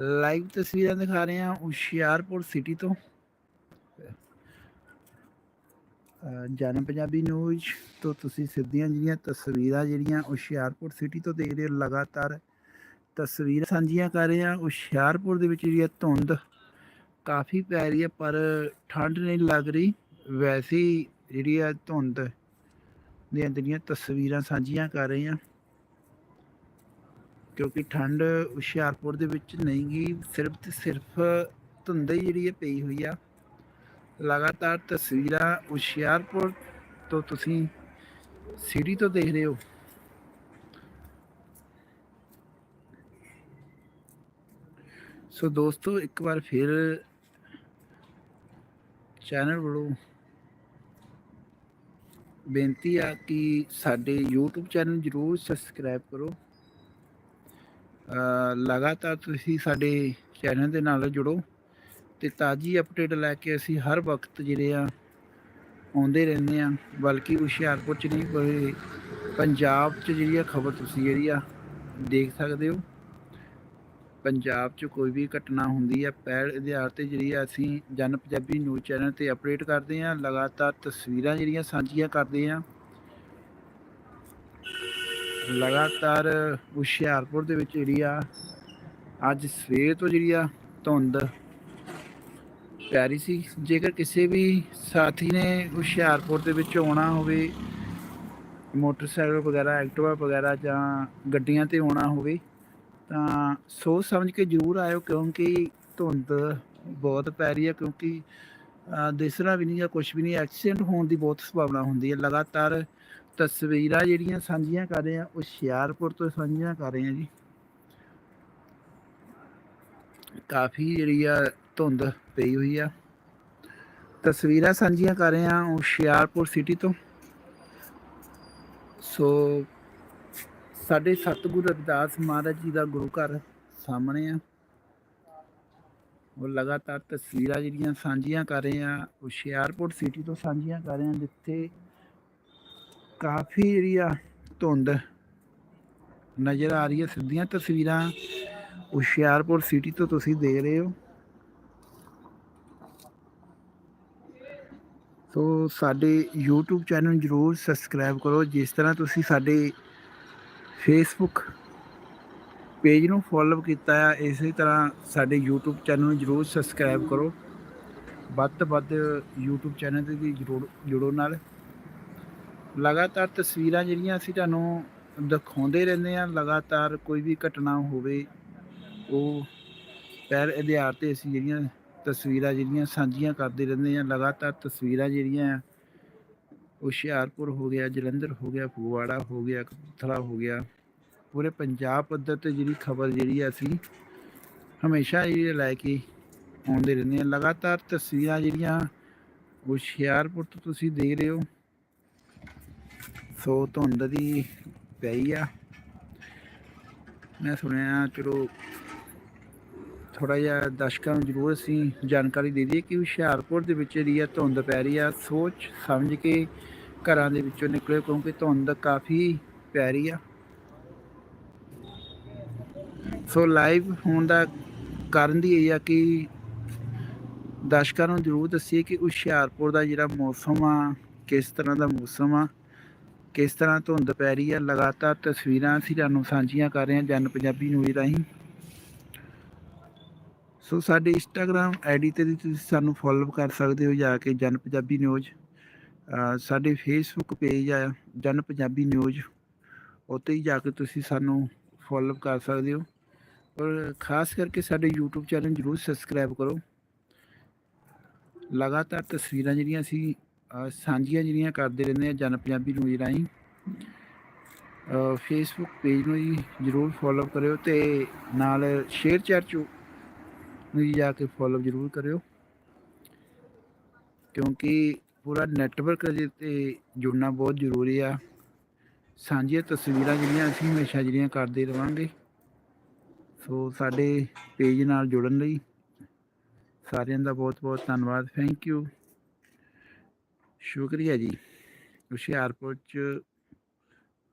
Live ਤਸਵੀਰਾਂ ਦਿਖਾ ਰਹੇ ਹਾਂ ਹੁਸ਼ਿਆਰਪੁਰ ਸਿਟੀ ਤੋਂ। ਅਹ ਜਨ ਪੰਜਾਬੀ ਨਿਊਜ਼ ਤੋਂ ਤੁਸੀਂ ਸਿੱਧੀਆਂ ਜਿਹੜੀਆਂ ਤਸਵੀਰਾਂ ਜਿਹੜੀਆਂ ਹੁਸ਼ਿਆਰਪੁਰ ਸਿਟੀ ਤੋਂ ਦੇਖ ਰਹੇ ਹੋ, ਲਗਾਤਾਰ ਤਸਵੀਰਾਂ ਸਾਂਝੀਆਂ ਕਰ ਰਹੇ ਹਾਂ। ਹੁਸ਼ਿਆਰਪੁਰ ਦੇ ਵਿੱਚ ਜਿਹੜੀ ਹੈ ਧੁੰਦ ਕਾਫੀ ਪੈ ਰਹੀ ਹੈ, ਪਰ ਠੰਡ ਨਹੀਂ ਲੱਗ ਰਹੀ। ਵੈਸੇ ਜਿਹੜੀ ਹੈ ਧੁੰਦ ਦੀਆਂ ਜਿਹੜੀਆਂ ਤਸਵੀਰਾਂ ਸਾਂਝੀਆਂ ਕਰ ਰਹੇ ਹਾਂ। ਕਿਉਂਕਿ ਠੰਡ ਹੁਸ਼ਿਆਰਪੁਰ ਦੇ ਵਿੱਚ ਨਹੀਂ ਗਈ ਸਿਰਫ ਤੇ ਸਿਰਫ ਧੁੰਦ ਹੀ ਜਿਹੜੀ ਹੈ ਪਈ ਹੋਈ ਆ। ਲਗਾਤਾਰ ਤਸਵੀਰਾਂ ਹੁਸ਼ਿਆਰਪੁਰ ਤੋਂ ਤੁਸੀਂ ਸਿਟੀ ਤੋਂ ਦੇਖ ਰਹੇ ਹੋ। ਸੋ ਦੋਸਤੋ ਇੱਕ ਵਾਰ ਫਿਰ ਚੈਨਲ ਵੱਲੋਂ ਬੇਨਤੀ ਆ ਕਿ ਸਾਡੇ YouTube ਚੈਨਲ ਜਰੂਰ ਸਬਸਕ੍ਰਾਈਬ ਕਰੋ। ਅ, ਲਗਾਤਾਰ ਤੁਸੀਂ ਸਾਡੇ ਚੈਨਲ ਦੇ ਨਾਲ ਜੁੜੋ ਤੇ ਤਾਜੀ ਅਪਡੇਟ ਲੈ ਕੇ ਅਸੀਂ ਹਰ ਵਕਤ ਜਿਹੜੇ ਆ ਆਉਂਦੇ ਰਹਿੰਦੇ ਆ, ਬਲਕਿ ਹੁਸ਼ਿਆਰਪੁਰ ਚ ਨਹੀਂ ਬਲਕਿ ਪੰਜਾਬ ਚ ਜਿਹੜੀ ਆ ਖਬਰ ਤੁਸੀਂ ਜਿਹੜੀ ਆ ਦੇਖ ਸਕਦੇ ਹੋ। ਪੰਜਾਬ ਚ ਕੋਈ ਵੀ ਘਟਨਾ ਹੁੰਦੀ ਆ, ਪਹਿਲ ਆਧਾਰ ਤੇ ਜਿਹੜੀ ਆ ਅਸੀਂ ਜਨ ਪੰਜਾਬੀ ਨਿਊਜ਼ ਚੈਨਲ ਤੇ ਅਪਡੇਟ ਕਰਦੇ ਆ, ਲਗਾਤਾਰ ਤਸਵੀਰਾਂ ਜਿਹੜੀਆਂ ਸਾਂਝੀਆਂ ਕਰਦੇ ਆ। ਲਗਾਤਾਰ ਹੁਸ਼ਿਆਰਪੁਰ ਦੇ ਵਿੱਚ ਜਿਹੜੀ ਆ ਅੱਜ ਸਵੇਰ ਤੋਂ ਜਿਹੜੀ ਆ ਧੁੰਦ ਪੈ ਰਹੀ ਸੀ। ਜੇਕਰ ਕਿਸੇ ਵੀ ਸਾਥੀ ਨੇ ਹੁਸ਼ਿਆਰਪੁਰ ਦੇ ਵਿੱਚ ਆਉਣਾ ਹੋਵੇ ਮੋਟਰਸਾਈਕਲ ਵਗੈਰਾ ਐਕਟਿਵਾ ਵਗੈਰਾ ਜਾਂ ਗੱਡੀਆਂ ਤੇ ਆਉਣਾ ਹੋਵੇ ਤਾਂ ਸੋਚ ਸਮਝ ਕੇ ਜ਼ਰੂਰ ਆਇਓ ਕਿਉਂਕਿ ਧੁੰਦ ਬਹੁਤ ਪੈ ਰਹੀ ਹੈ ਕਿਉਂਕਿ ਅਹ, ਦਿਸਣਾ ਵੀ ਨਹੀਂ ਜਾਂ ਕੁਝ ਵੀ ਨਹੀਂ ਐਕਸੀਡੈਂਟ ਹੋਣ ਦੀ ਬਹੁਤ ਸੰਭਾਵਨਾ ਹੁੰਦੀ ਹੈ ਲਗਾਤਾਰ ਤਸਵੀਰਾਂ ਜਿਹੜੀਆਂ ਸਾਂਝੀਆਂ ਕਰ ਰਹੇ ਆ ਉਹ ਹੁਸ਼ਿਆਰਪੁਰ ਤੋਂ ਸਾਂਝੀਆਂ ਕਰ ਰਹੇ ਆ ਜੀ। ਕਾਫੀ ਜਿਹੜੀ ਆ ਧੁੰਦ ਪਈ ਹੋਈ ਆ। ਤਸਵੀਰਾਂ ਸਾਂਝੀਆਂ ਕਰ ਰਹੇ ਆ ਹੁਸ਼ਿਆਰਪੁਰ ਸਿਟੀ ਤੋਂ। ਸੋ ਸਾਡੇ ਸਤਿਗੁਰੂ ਰਵਿਦਾਸ ਮਹਾਰਾਜ ਜੀ ਦਾ ਗੁਰੂ ਘਰ ਸਾਹਮਣੇ ਆ। ਉਹ ਲਗਾਤਾਰ ਤਸਵੀਰਾਂ ਜਿਹੜੀਆਂ ਸਾਂਝੀਆਂ ਕਰ ਰਹੇ ਆ ਹੁਸ਼ਿਆਰਪੁਰ ਸਿਟੀ ਤੋਂ ਸਾਂਝੀਆਂ ਕਰ ਰਹੇ ਆ ਜਿੱਥੇ ਕਾਫੀ ਜਿਹੜੀ ਆ ਧੁੰਦ ਨਜ਼ਰ ਆ ਰਹੀ ਹੈ। ਸਿੱਧੀਆਂ ਤਸਵੀਰਾਂ ਹੁਸ਼ਿਆਰਪੁਰ ਸਿਟੀ ਤੋਂ ਤੁਸੀਂ ਦੇਖ ਰਹੇ ਹੋ। ਸੋ ਸਾਡੇ YouTube ਚੈਨਲ ਨੂੰ ਜਰੂਰ ਸਬਸਕ੍ਰਾਈਬ ਕਰੋ। ਜਿਸ ਤਰ੍ਹਾਂ ਤੁਸੀਂ ਸਾਡੇ Facebook ਪੇਜ ਨੂੰ ਫੋਲੋ ਕੀਤਾ ਹੈ ਇਸੇ ਤਰ੍ਹਾਂ ਸਾਡੇ YouTube ਚੈਨਲ ਨੂੰ ਜਰੂਰ ਸਬਸਕ੍ਰਾਈਬ ਕਰੋ। ਵੱਧ ਤੋਂ ਵੱਧ YouTube ਚੈਨਲ ਤੇ ਵੀ ਜਰੂਰ ਜੁੜੋ ਨਾਲ। ਲਗਾਤਾਰ ਤਸਵੀਰਾਂ ਜਿਹੜੀਆਂ ਅਸੀਂ ਤੁਹਾਨੂੰ ਦਿਖਾਉਂਦੇ ਰਹਿੰਦੇ ਆ ਲਗਾਤਾਰ ਕੋਈ ਵੀ ਘਟਨਾ ਹੋਵੇ ਉਹ ਪਹਿਲ ਆਧਾਰ ਤੇ ਅਸੀਂ ਜਿਹੜੀਆਂ ਤਸਵੀਰਾਂ ਜਿਹੜੀਆਂ ਸਾਂਝੀਆਂ ਕਰਦੇ ਰਹਿੰਦੇ ਆ ਲਗਾਤਾਰ ਤਸਵੀਰਾਂ ਜਿਹੜੀਆਂ ਆ, ਹੁਸ਼ਿਆਰਪੁਰ ਹੋ ਗਿਆ ਜਲੰਧਰ ਹੋ ਗਿਆ ਫਗਵਾੜਾ ਹੋ ਗਿਆ ਕਪੂਰਥਲਾ ਹੋ ਗਿਆ ਪੂਰੇ ਪੰਜਾਬ ਪੱਧਰ ਤੇ ਜਿਹੜੀ ਖਬਰ ਜਿਹੜੀ ਆ ਅਸੀਂ ਹਮੇਸ਼ਾ ਇਹ ਲੈ ਕੇ ਆਉਂਦੇ ਰਹਿੰਦੇ ਆ ਲਗਾਤਾਰ ਤਸਵੀਰਾਂ ਜਿਹੜੀਆਂ ਹੁਸ਼ਿਆਰਪੁਰ ਤੋਂ ਤੁਸੀਂ ਦੇਖ ਰਹੇ ਹੋ। ਸੋ ਧੁੰਦ ਦੀ ਪਈ ਆ। ਮੈਂ ਸੁਣਿਆ ਚਲੋ ਥੋੜਾ ਜਿਹਾ ਦਰਸ਼ਕਾਂ ਨੂੰ ਜ਼ਰੂਰ ਅਸੀਂ ਜਾਣਕਾਰੀ ਦੇ ਦਈਏ ਕਿ ਹੁਸ਼ਿਆਰਪੁਰ ਦੇ ਵਿੱਚ ਜਿਹੜੀ ਆ ਧੁੰਦ ਪੈ ਰਹੀ ਆ। ਸੋਚ ਸਮਝ ਕੇ ਘਰਾਂ ਦੇ ਵਿੱਚੋਂ ਨਿਕਲਿਓ ਕਿਉਂਕਿ ਧੁੰਦ ਕਾਫੀ ਪੈ ਰਹੀ ਆ। ਸੋ ਲਾਈਵ ਹੋਣ ਦਾ ਕਾਰਨ ਦੀ ਇਹ ਆ ਕਿ ਦਰਸ਼ਕਾਂ ਨੂੰ ਜ਼ਰੂਰ ਦੱਸੀਏ ਕਿ ਹੁਸ਼ਿਆਰਪੁਰ ਦਾ ਜਿਹੜਾ ਮੌਸਮ ਆ, ਕਿਸ ਤਰ੍ਹਾਂ ਦਾ ਮੌਸਮ ਆ ਕਿਸ ਤਰ੍ਹਾਂ ਧੁੰਦ ਪੈ ਰਹੀ ਹੈ ਲਗਾਤਾਰ ਤਸਵੀਰਾਂ ਅਸੀਂ ਤੁਹਾਨੂੰ ਸਾਂਝੀਆਂ ਕਰ ਰਹੇ ਹਾਂ ਜਨ ਪੰਜਾਬੀ ਨਿਊਜ਼ ਰਾਹੀਂ। ਸੋ ਸਾਡੇ ਇੰਸਟਾਗ੍ਰam ਆਈਡੀ ਤੇ ਵੀ ਤੁਸੀਂ ਸਾਨੂੰ ਫੋਲੋ ਕਰ ਸਕਦੇ ਹੋ ਜਾ ਕੇ ਜਨ ਪੰਜਾਬੀ ਨਿਊਜ਼ ਸਾਡੇ ਫੇਸਬੁੱਕ ਪੇਜ ਆ ਜਨ ਪੰਜਾਬੀ ਨਿਊਜ਼ ਉੱਤੇ ਹੀ ਜਾ ਕੇ ਤੁਸੀਂ ਸਾਨੂੰ ਫੋਲੋ ਕਰ ਸਕਦੇ ਹੋ। ਔਰ ਖਾਸ ਕਰਕੇ ਸਾਡੇ YouTube ਚੈਨਲ ਜਰੂਰ ਸਬਸਕ੍ਰਾਈਬ ਕਰੋ। ਲਗਾਤਾਰ ਤਸਵੀਰਾਂ ਜਿਹੜੀਆਂ ਅਸੀਂ ਸਾਂਝੀਆਂ ਜਿਹੜੀਆਂ ਕਰਦੇ ਰਹਿੰਦੇ ਆ ਜਨ ਪੰਜਾਬੀ ਨਿਊਜ਼ ਰਾਹੀਂ ਫੇਸਬੁੱਕ ਪੇਜ ਨੂੰ ਜੀ ਜਰੂਰ ਫੋਲੋ ਕਰਿਓ ਤੇ ਨਾਲ ਸ਼ੇਅਰ ਚੈਟ ਚ ਨੂੰ ਜੀ ਜਾ ਕੇ ਫੋਲੋ ਜਰੂਰ ਕਰਿਓ। ਕਿਉਂਕਿ ਪੂਰਾ ਨੈਟਵਰਕ ਦੇ ਤੇ ਜੁੜਨਾ ਬਹੁਤ ਜ਼ਰੂਰੀ ਆ। ਸਾਂਝੀਆਂ ਤਸਵੀਰਾਂ ਜਿਹੜੀਆਂ ਅਸੀਂ ਹਮੇਸ਼ਾ ਜਿਹੜੀਆਂ ਕਰਦੇ ਰਵਾਂਗੇ, ਸੋ ਸਾਡੇ ਪੇਜ ਨਾਲ ਜੁੜਨ ਲਈ ਸਾਰਿਆਂ ਦਾ ਬਹੁਤ ਬਹੁਤ ਧੰਨਵਾਦ। ਥੈਂਕ ਯੂ ਸ਼ੁਕਰੀਆ ਜੀ। ਹੁਸ਼ਿਆਰਪੁਰ ਚ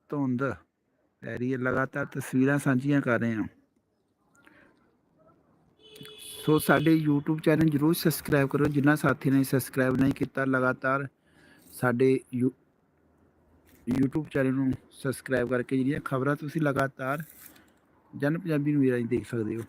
ਧੁੰਦ ਪੈ ਰਹੀ ਹੈ, ਲਗਾਤਾਰ ਤਸਵੀਰਾਂ ਸਾਂਝੀਆਂ ਕਰ ਰਹੇ ਹਾਂ। ਸੋ ਸਾਡੇ YouTube ਚੈਨਲ ਜਰੂਰ ਸਬਸਕ੍ਰਾਈਬ ਕਰੋ ਜਿਨ੍ਹਾਂ ਸਾਥੀ ਨੇ ਸਬਸਕ੍ਰਾਈਬ ਨਹੀਂ ਕੀਤਾ, ਲਗਾਤਾਰ ਸਾਡੇ ਯੂ- YouTube ਚੈਨਲ ਨੂੰ ਸਬਸਕ੍ਰਾਈਬ ਕਰਕੇ ਜਿਹੜੀਆਂ ਖਬਰਾਂ ਤੁਸੀਂ ਲਗਾਤਾਰ ਜਨ ਪੰਜਾਬੀ ਨੂੰ ਵੀ ਰਾਹੀਂ ਦੇਖ ਸਕਦੇ ਹੋ।